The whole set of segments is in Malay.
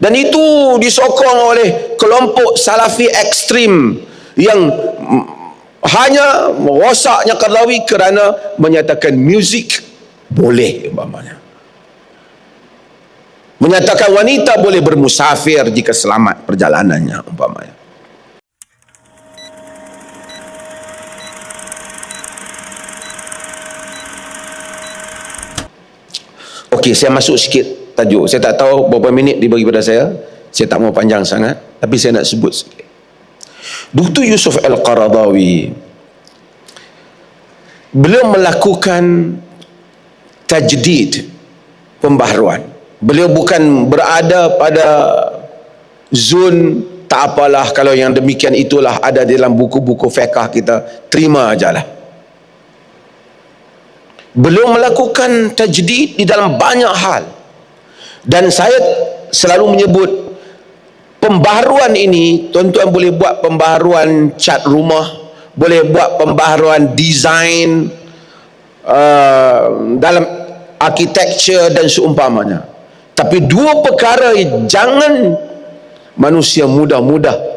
Dan itu disokong oleh kelompok salafi ekstrim yang hanya merosaknya Qardawi kerana menyatakan muzik boleh umpamanya. Menyatakan wanita boleh bermusafir jika selamat perjalanannya umpamanya. Okey, saya masuk sikit tajuk. Saya tak tahu berapa minit dibagi pada saya. Saya tak mau panjang sangat, tapi saya nak sebut sikit. Dr. Yusuf Al-Qaradawi beliau melakukan tajdid pembaharuan. Beliau bukan berada pada zon tak apalah kalau yang demikian itulah ada dalam buku-buku fiqh kita terima ajalah beliau melakukan tajdid di dalam banyak hal dan saya selalu menyebut pembaharuan ini tuan-tuan boleh buat pembaharuan cat rumah boleh buat pembaharuan desain uh, dalam architecture dan seumpamanya. Tapi dua perkara jangan manusia mudah-mudah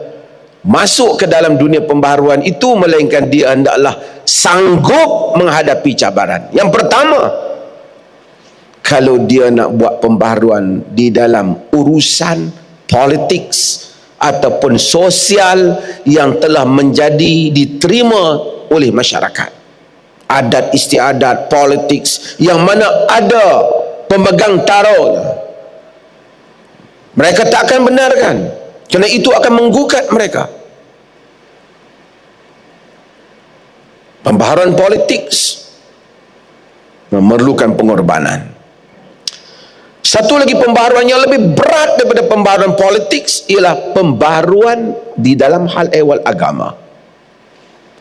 masuk ke dalam dunia pembaharuan itu melainkan dia hendaklah sanggup menghadapi cabaran. Yang pertama kalau dia nak buat pembaharuan di dalam urusan politik ataupun sosial yang telah menjadi diterima oleh masyarakat. Adat istiadat politik yang mana ada pemegang taruh mereka tak akan benarkan. Kerana itu akan menggugat mereka. Pembaharuan politik memerlukan pengorbanan satu lagi pembaharuan yang lebih berat daripada pembaharuan politik ialah pembaharuan di dalam hal ehwal agama.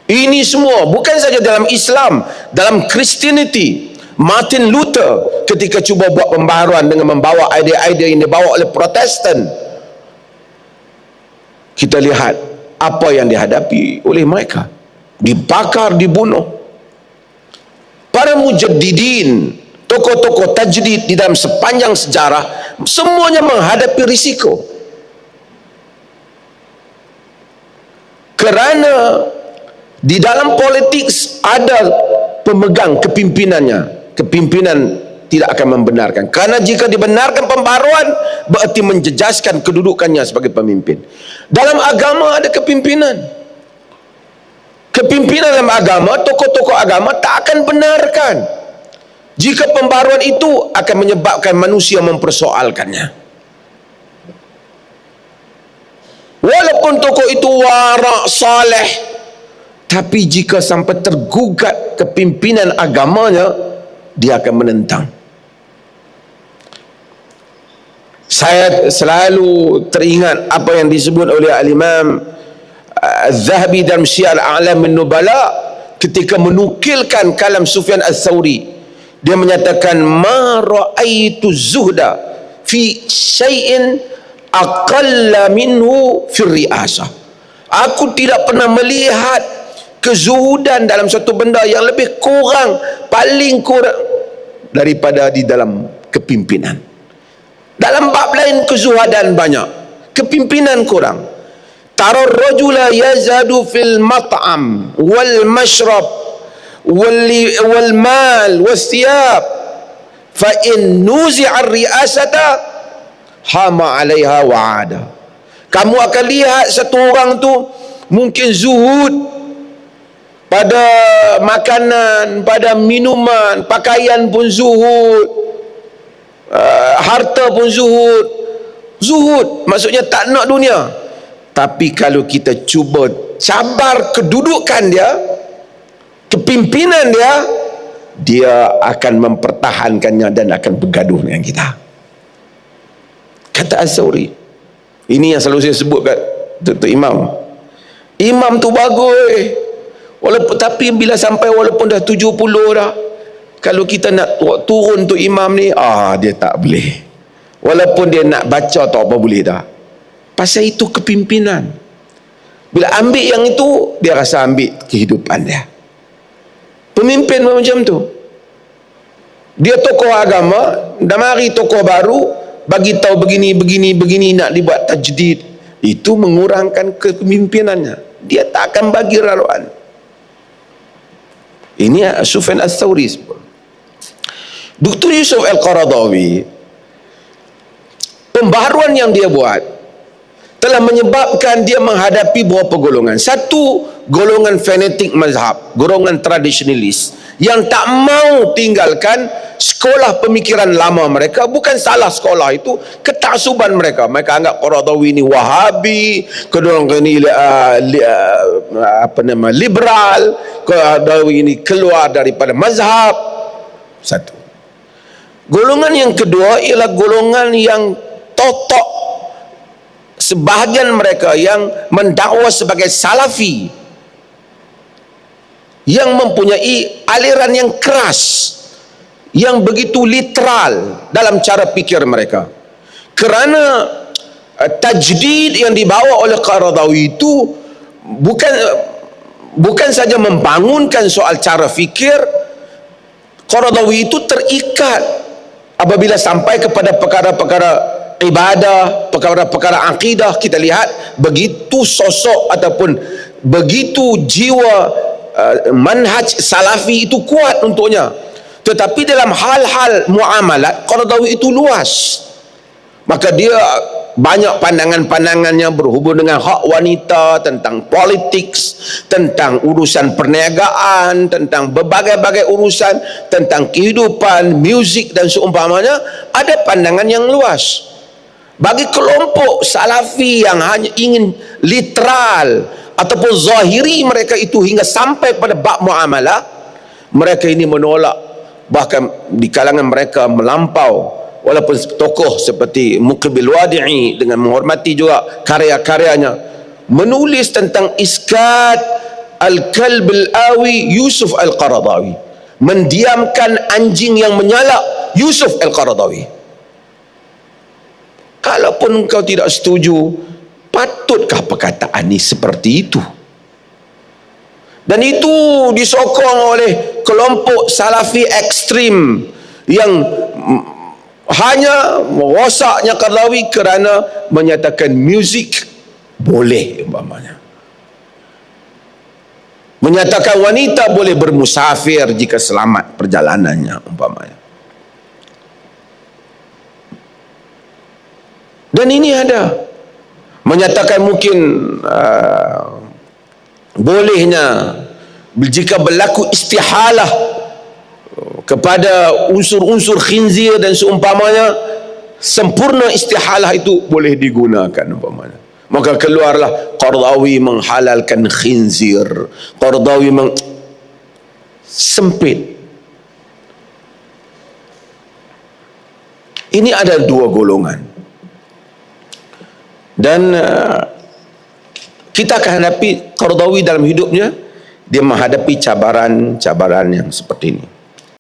Ini semua bukan saja dalam Islam dalam Christianity. Martin Luther ketika cuba buat pembaharuan dengan membawa idea-idea yang dibawa oleh protestan. Kita lihat apa yang dihadapi oleh mereka. Dibakar, dibunuh. Para mujaddidin, tokoh-tokoh tajdid di dalam sepanjang sejarah, semuanya menghadapi risiko. Kerana di dalam politik ada pemegang kepimpinannya. Kepimpinan tidak akan membenarkan. Karena jika dibenarkan pembaruan, berarti menjejaskan kedudukannya sebagai pemimpin. Dalam agama ada kepimpinan kepimpinan dalam agama, tokoh-tokoh agama tak akan benarkan jika pembaruan itu akan menyebabkan manusia mempersoalkannya. Walaupun tokoh itu warak saleh, tapi jika sampai tergugat kepimpinan agamanya, dia akan menentang. Saya selalu teringat apa yang disebut oleh Al-Imam Az-Zahabi dalam Syiar A'lam min Nubala ketika menukilkan kalam Sufyan Az-Thawri dia menyatakan ma ra'aitu zuhda fi syai'in aqalla minhu fi ri'asah. Aku tidak pernah melihat kezuhudan dalam satu benda yang lebih kurang paling kurang daripada di dalam kepimpinan. Dalam bab lain kezuhudan banyak kepimpinan kurang. Tara rajula yazadu fil mat'am wal mashrab wal mal was thiyab. Fa in nuzi'a riasata hama 'alaiha wa 'ada kamu akan lihat satu orang tu mungkin zuhud pada makanan pada minuman pakaian pun zuhud uh, harta pun zuhud. Zuhud maksudnya tak nak dunia. Tapi kalau kita cuba cabar kedudukan dia kepimpinan dia dia akan mempertahankannya dan akan bergaduh dengan kita. Kata As-Sawri ini yang selalu saya sebut kat Tutup Imam. Imam tu bagus. Walaupun tapi bila sampai walaupun dah 70 dah kalau kita nak turun tu imam ni ah dia tak boleh. Walaupun dia nak baca tak apa boleh dah. Pasal itu kepimpinan. Bila ambil yang itu dia rasa ambil kehidupan dia pemimpin macam tu. Dia tokoh agama dah mari tokoh baru bagi tahu begini begini begini nak dibuat tajdid. Itu mengurangkan kepemimpinannya. Dia tak akan bagi laluan ini Sufyan Al-Thawri Dr. Yusuf Al-Qaradawi pembaharuan yang dia buat telah menyebabkan dia menghadapi beberapa golongan. Satu golongan fanatik mazhab golongan tradisionalis yang tak mau tinggalkan sekolah pemikiran lama mereka. Bukan salah sekolah itu ketaksuban mereka. Mereka anggap Qaradawi ini wahabi kedua ini uh, li, uh, apa nama liberal Qaradawi ini keluar daripada mazhab. Satu. Golongan yang kedua ialah golongan yang totok sebahagian mereka yang mendakwa sebagai salafi yang mempunyai aliran yang keras yang begitu literal dalam cara fikir mereka. Kerana uh, tajdid yang dibawa oleh Qaradawi itu bukan bukan saja membangunkan soal cara fikir Qaradawi itu terikat apabila sampai kepada perkara-perkara ibadah, perkara-perkara akidah kita lihat begitu sosok ataupun begitu jiwa Uh, manhaj salafi itu kuat untuknya. Tetapi dalam hal-hal muamalat Qaradawi itu luas maka dia banyak pandangan-pandangan yang berhubung dengan hak wanita tentang politik tentang urusan perniagaan tentang berbagai-bagai urusan tentang kehidupan muzik dan seumpamanya ada pandangan yang luas bagi kelompok salafi yang hanya ingin literal ataupun zahiri mereka itu hingga sampai pada bab muamalah mereka ini menolak. Bahkan di kalangan mereka melampau walaupun tokoh seperti Muqbil Wadi'i dengan menghormati juga karya-karyanya menulis tentang iskat Al-Kalb Al-Awi Yusuf Al-Qaradawi. Mendiamkan anjing yang menyala Yusuf Al-Qaradawi kalaupun kau tidak setuju patutkah perkataan ini seperti itu? Dan itu disokong oleh kelompok salafi ekstrim yang hanya merosaknya Kardawi kerana menyatakan muzik boleh umpamanya. Menyatakan wanita boleh bermusafir jika selamat perjalanannya umpamanya dan ini ada. Menyatakan mungkin uh, bolehnya jika berlaku istihalah kepada unsur-unsur khinzir dan seumpamanya sempurna istihalah itu boleh digunakan umpamanya. Maka keluarlah Qardawi menghalalkan khinzir. Qardawi meng sempit. Ini ada dua golongan dan uh, kita akan hadapi Qardawi dalam hidupnya. Dia menghadapi cabaran-cabaran yang seperti ini